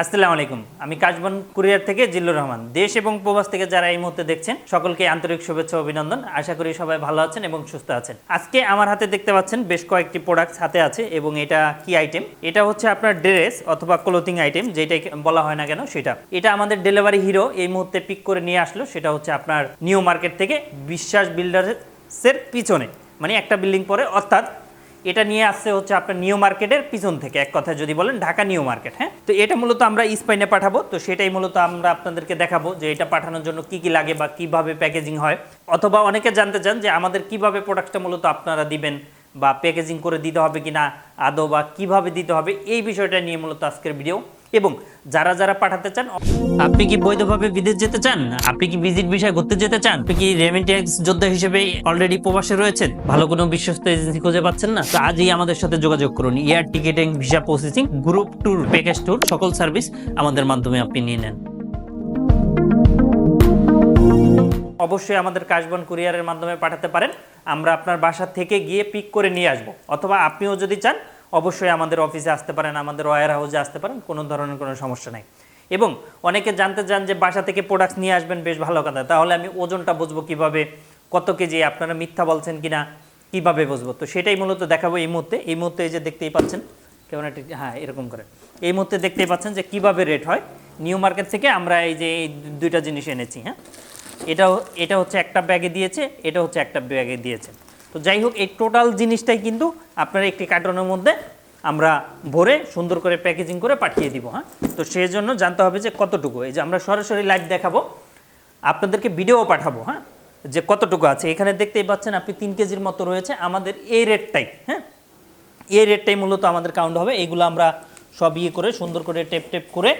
আসসালামু আলাইকুম। আমি কাশবন কুরিয়ার থেকে জিল্লুর রহমান। দেশ এবং প্রবাস থেকে যারা এই মুহূর্তে দেখছেন, সকলকে আন্তরিক শুভেচ্ছা অভিনন্দন। আশা করি সবাই ভালো আছেন এবং সুস্থ আছেন। আজকে আমার হাতে দেখতে পাচ্ছেন বেশ কয়েকটি প্রোডাক্ট হাতে আছে এবং এটা কি আইটেম এটা হচ্ছে আপনার ড্রেস অথবা ক্লোথিং আইটেম যেটাই বলা হয় না কেন সেটা। এটা আমাদের ডেলিভারি হিরো এই মুহূর্তে পিক করে নিয়ে আসলো। সেটা হচ্ছে আপনার নিউ মার্কেট থেকে বিশ্বাস বিল্ডার্সের পিছনে। মানে একটা বিল্ডিং পরে, অর্থাৎ এটা নিয়ে আসছে হচ্ছে আপনার নিউ মার্কেটের পিছন থেকে, এক কথা যদি বলেন ঢাকা নিউ মার্কেট হ্যাঁ? তো এটা মূলত আমরা স্পেনে পাঠাবো, তো সেটাই মূলত আমরা আপনাদেরকে দেখাবো যে এটা পাঠানোর জন্য কি কি লাগে বা কীভাবে প্যাকেজিং হয়। অথবা অনেকে জানতে চান যে আমাদের কীভাবে প্রোডাক্টটা মূলত আপনারা দিবেন বা প্যাকেজিং করে দিতে হবে কি না আদৌ বা কীভাবে দিতে হবে, এই বিষয়টা নিয়ে মূলত আজকের ভিডিও। এবং যারা যারা পাঠাতে চান আপনি কি বৈধভাবে বিদেশ যেতে চান? আপনি কি ভিজিট বিষয়ে ঘুরতে যেতে চান? আপনি কি রেমিটেন্স যোদ্ধা হিসেবে অলরেডি প্রবাসে রয়েছেন? ভালো কোনো বিশ্বস্ত এজেন্সি খুঁজে পাচ্ছেন না? তো আজই আমাদের সাথে যোগাযোগ করুন। Air ticketing visa processing group tour package tour সকল সার্ভিস আমাদের মাধ্যমে আপনি নিয়ে নেন। অবশ্যই আমাদের কাশবন কুরিয়ারের মাধ্যমে পাঠাতে পারেন। আমরা আপনার বাসা থেকে গিয়ে পিক করে নিয়ে আসব। অথবা আপনিও যদি চান অবশ্যই আমাদের অফিসে আসতে পারেন, আমাদের ওয়ার হাউসে আসতে পারেন, কোনো ধরনের কোনো সমস্যা নাই। এবং অনেকে জানতে চান যে বাসা থেকে প্রোডাক্টস নিয়ে আসবেন, বেশ ভালো কথা। তাহলে আমি ওজনটা বুঝব কীভাবে, কত কেজি, আপনারা মিথ্যা বলছেন কিনা, কীভাবে বুঝব? তো সেটাই মূলত দেখাবো এই মুহূর্তে। এই মুহূর্তে যে দেখতেই পাচ্ছেন, কেমন একটা হ্যাঁ এরকম করে। এই মুহূর্তে দেখতেই পাচ্ছেন যে কীভাবে রেট হয়। নিউ মার্কেট থেকে আমরা এই যে এই দুইটা জিনিস এনেছি হ্যাঁ? এটাও, এটা হচ্ছে একটা ব্যাগে দিয়েছে, এটা হচ্ছে একটা ব্যাগে দিয়েছে। তো যাই হোক এই টোটাল জিনিসটাই কিন্তু আপনার একটি কার্টনের মধ্যে আমরা ভরে সুন্দর করে প্যাকেজিং করে পাঠিয়ে দিব হ্যাঁ? তো সেই জন্য জানতে হবে যে কতটুকু। এই যে আমরা সরাসরি লাইভ দেখাবো, আপনাদেরকে ভিডিও পাঠাবো হ্যাঁ? যে কতটুকু আছে। এখানে দেখতেই পাচ্ছেন আপনি তিন কেজির মতো রয়েছে আমাদের এই রেটটাই হ্যাঁ? এই রেটটাই মূলত আমাদের কাউন্ট হবে। এইগুলো আমরা সব ইয়ে করে সুন্দর করে টেপ টেপ করে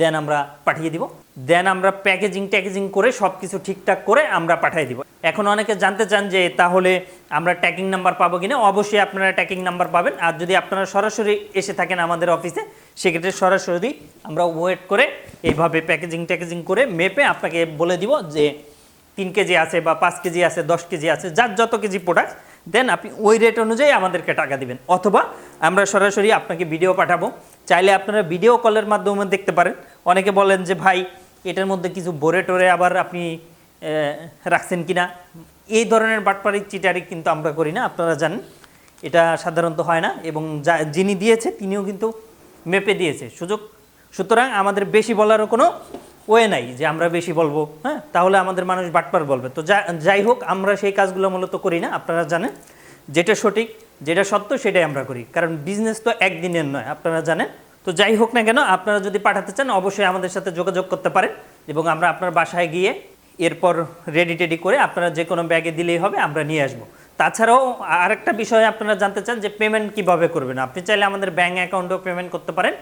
দেন আমরা পাঠিয়ে দিব। দেন আমরা প্যাকেজিং ট্যাকেজিং করে সব কিছু ঠিকঠাক করে আমরা পাঠিয়ে দিব। এখন অনেকে জানতে চান যে তাহলে আমরা ট্যাকিং নাম্বার পাবো কিনা? অবশ্যই আপনারা ট্যাকিং নাম্বার পাবেন। আর যদি আপনারা সরাসরি এসে থাকেন আমাদের অফিসে, সেক্ষেত্রে সরাসরি আমরা ওয়েট করে এইভাবে প্যাকেজিং ট্যাকেজিং করে মেপে আপনাকে বলে দিব যে তিন কেজি আছে বা পাঁচ কেজি আছে, দশ কেজি আছে, যার যত কেজি প্রোডাক্ট দেন আপনি ওই রেট অনুযায়ী আমাদেরকে টাকা দিবেন। অথবা আমরা সরাসরি আপনাকে ভিডিও পাঠাবো। চাইলে আপনারা ভিডিও কলের মাধ্যমে দেখতে পারেন। অনেকে বলেন যে, ভাই, এটার মধ্যে কিছু বোরে টোরে আবার আপনি রাখছেন কিনা? এই ধরনের বাটপারি, চিটারি কিন্তু আমরা করি না, আপনারা জানেন। এটা সাধারণত হয় না এবং যা, যিনি দিয়েছে, তিনিও কিন্তু মেপে দিয়েছে। সুযোগ, সুতরাং আমাদের বেশি বলারও কোনো ওয়ে নাই যে, আমরা বেশি বলব হ্যাঁ? তাহলে আমাদের মানুষ বাটপার বলবে। তো যাই হোক, আমরা সেই কাজগুলো মূলত করি না, আপনারা জানেন। যেটা সঠিক, যেটা সত্য, সেটাই আমরা করি। কারণ বিজনেস তো একদিনের নয়, আপনারা জানেন। তো যাই হোক না কেন, আপনারা যদি পাঠাতে চান, অবশ্যই আমাদের সাথে যোগাযোগ করতে পারেন এবং আমরা আপনার বাসায় গিয়ে এরপর রেডি টেডি করে আপনারা যে কোনো ব্যাগে দিলেই হবে, আমরা নিয়ে আসব। তাছাড়াও আরেকটা বিষয়ে আপনারা জানতে চান যে পেমেন্ট কীভাবে করবেন। আপনি চাইলে আমাদের ব্যাঙ্ক অ্যাকাউন্টেও পেমেন্ট করতে পারেন,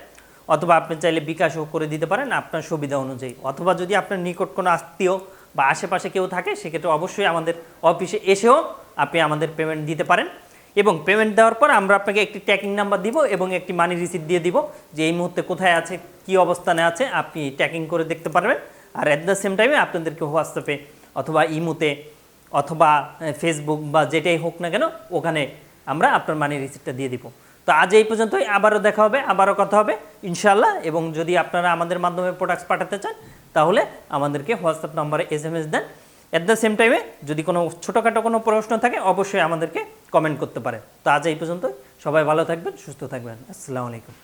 অথবা আপনি চাইলে বিকাশও করে দিতে পারেন আপনার সুবিধা অনুযায়ী। অথবা যদি আপনার নিকট কোনো আত্মীয় বা আশেপাশে কেউ থাকে, সেক্ষেত্রে অবশ্যই আমাদের অফিসে এসেও আপনি আমাদের পেমেন্ট দিতে পারেন। এবং পেমেন্ট দেওয়ার পর আমরা আপনাকে একটি ট্র্যাকিং নাম্বার দিব এবং একটি মানি রিসিপ্ট দিয়ে দিব যে এই মুহূর্তে কোথায় আছে, কি অবস্থানে আছে, আপনি ট্র্যাকিং করে দেখতে পারবেন। আর অ্যাট দ্য সেম টাইমে আপনাদেরকে হোয়াটসঅ্যাপে অথবা ইমোতে অথবা ফেসবুক বা যেটাই হোক না কেন, ওখানে আমরা আপনার মানি রিসিপ্টটা দিয়ে দিব। তো আজ এই পর্যন্তই, আবারও দেখা হবে, আবারও কথা হবে ইনশাল্লাহ এবং যদি আপনারা আমাদের মাধ্যমে প্রোডাক্টস পাঠাতে চান, তাহলে আমাদেরকে হোয়াটসঅ্যাপ নম্বরে এস এম এস দেন। অ্যাট দ্য সেম টাইমে যদি কোনো ছোটোখাটো কোনো প্রশ্ন থাকে, অবশ্যই আমাদেরকে কমেন্ট করতে পারেন তো আজ এই পর্যন্ত সবাই ভালো থাকবেন, সুস্থ থাকবেন। আসসালামু আলাইকুম।